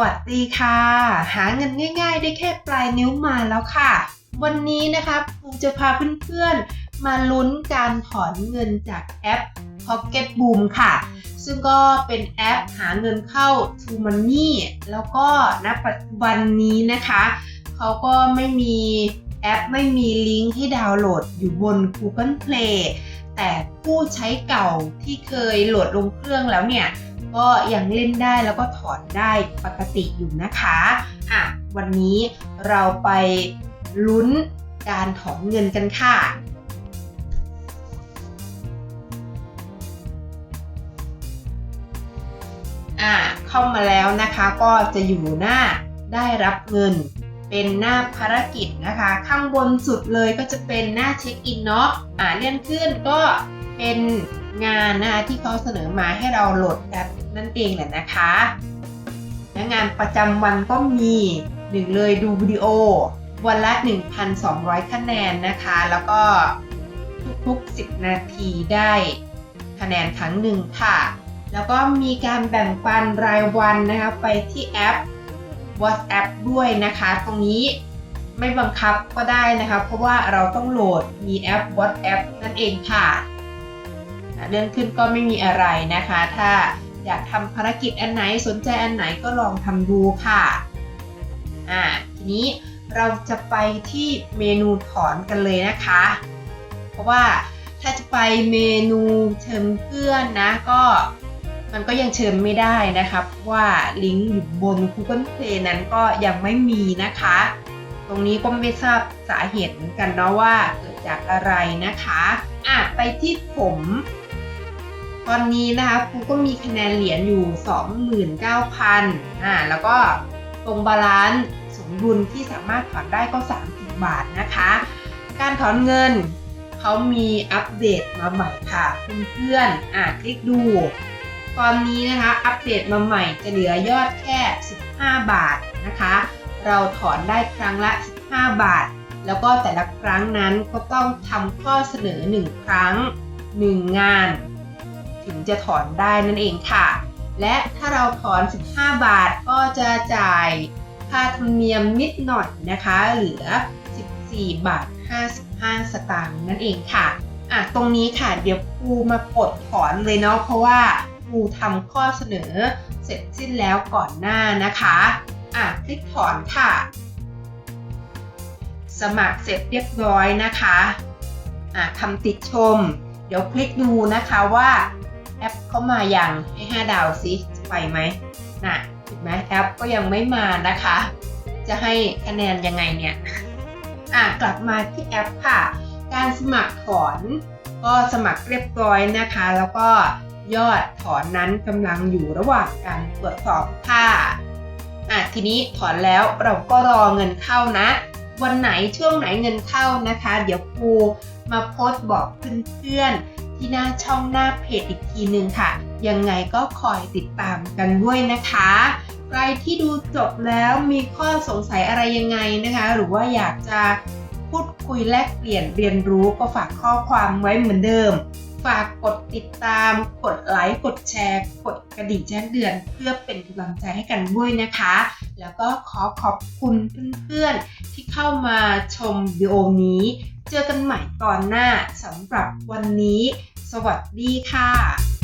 วัสดีค่ะ หาเงินง่าย ๆ ได้แค่ปลายนิ้วมาแล้วค่ะ วันนี้นะคะครูจะพาเพื่อนๆ มาลุ้นการถอนเงินจากแอป Pocket Boom ค่ะ ซึ่งก็เป็นแอปหาเงินเข้า To Money แล้วก็ณปัจจุบันนี้นะคะ เขาก็ไม่มีแอปไม่มีลิงก์ให้ดาวน์โหลดอยู่บน Google Play แต่ผู้ใช้เก่าที่เคยโหลดลงเครื่องแล้วเนี่ย ก็ยังเล่นได้แล้วก็ถอนได้ปกติอยู่นะคะอะวันนี้เราไปลุ้นการถอนเงินกันค่ะอะเข้ามาแล้วนะคะก็จะอยู่หน้าได้รับเงิน เป็นหน้าภารกิจนะคะ ข้างบนสุดเลยก็จะเป็นหน้าเช็คอินเนาะอ่าเลื่อนขึ้นก็เป็น งานนะคะที่เขาเสนอมาให้เราโหลดกันนั่นเองแหละนะคะงานประจำวันก็มีหนึ่งเลยดูวิดีโอ วันละ 1,200 คะแนนนะคะ แล้วก็ทุกๆ 10 นาทีได้คะแนนครั้งหนึ่งค่ะ แล้วก็มีการแบ่งปันรายวันนะคะไปที่แอป WhatsApp ด้วยนะคะ ตรงนี้ไม่บังคับก็ได้นะคะ เพราะว่าเราต้องโหลดมีแอป WhatsApp นั่นเองค่ะ เลื่อนขึ้นก็ไม่มีอะไรนะคะ ถ้าอยากทำภารกิจอันไหนสนใจอันไหนก็ลองทำดูค่ะอ่าทีนี้เราจะไปที่เมนูถอนกันเลยนะคะ เพราะว่าถ้าจะไปเมนูเชิญเพื่อนนะก็มันก็ยังเชิญไม่ได้นะคะเพราะว่าลิงก์อยู่บน Google Play นั้นก็ยังไม่มีนะคะ ตรงนี้ก็ไม่ทราบสาเหตุเหมือนกันเนาะว่าเกิดจากอะไรนะคะอะไปที่ผม ตอนนี้นะคะครูก็มีคะแนนเหรียญอยู่ 29,000อ่าแล้วก็ตรงบาลานซ์สมดุลที่สามารถถอนได้ก็ 30 บาทนะคะ การถอนเงินเขามีอัปเดตมาใหม่ค่ะเพื่อนๆอะคลิกดูตอนนี้นะคะอัปเดตมาใหม่จะเหลือยอดแค่ 15 บาทนะคะ เราถอนได้ครั้งละ 15 บาท แล้วก็แต่ละครั้งนั้นก็ต้องทำข้อเสนอ 1 ครั้ง 1 งาน ถึงจะถอนได้นั่นเองค่ะ และถ้าเราถอน 15 บาทก็จะจ่ายค่าธรรมเนียมนิดหน่อยนะคะ เหลือ 14 บาท 55 สตางค์นั่นเองค่ะอะ ตรงนี้ค่ะ เดี๋ยวครูมากดถอนเลยเนาะเพราะว่าครูทำข้อเสนอเสร็จสิ้นแล้วก่อนหน้านะคะอะคลิกถอนค่ะ สมัครเสร็จเรียบร้อยนะคะอะคำติดชม เดี๋ยวคลิกดูนะคะว่า แอปเข้ามาอย่างให้ 5 ดาวซิไปไหมน่ะเห็นไหมแอปก็ยังไม่มานะคะ จะให้คะแนนยังไงเนี่ยอะกลับมาที่แอปค่ะ การสมัครถอนก็สมัครเรียบร้อยนะคะ แล้วก็ยอดถอนนั้นกำลังอยู่ระหว่างการตรวจสอบค่ะอะทีนี้ถอนแล้วเราก็รอเงินเข้านะ วันไหนช่วงไหนเงินเข้านะคะ เดี๋ยวครูมาโพสต์บอกเพื่อนๆ ที่หน้าช่องหน้าเพจอีกทีหนึ่งค่ะ ยังไงก็คอยติดตามกันด้วยนะคะ ใครที่ดูจบแล้วมีข้อสงสัยอะไรยังไงนะคะ หรือว่าอยากจะพูดคุยแลกเปลี่ยนเรียนรู้ก็ฝากข้อความไว้เหมือนเดิม ฝากกดติดตาม กดไลค์ กดแชร์ กดกระดิ่งแจ้งเตือน เพื่อเป็นกำลังใจให้กันด้วยนะคะ แล้วก็ขอขอบคุณเพื่อนๆ ที่เข้ามาชมวิดีโอนี้ เจอกันใหม่ตอนหน้าสำหรับวันนี้ สวัสดีค่ะ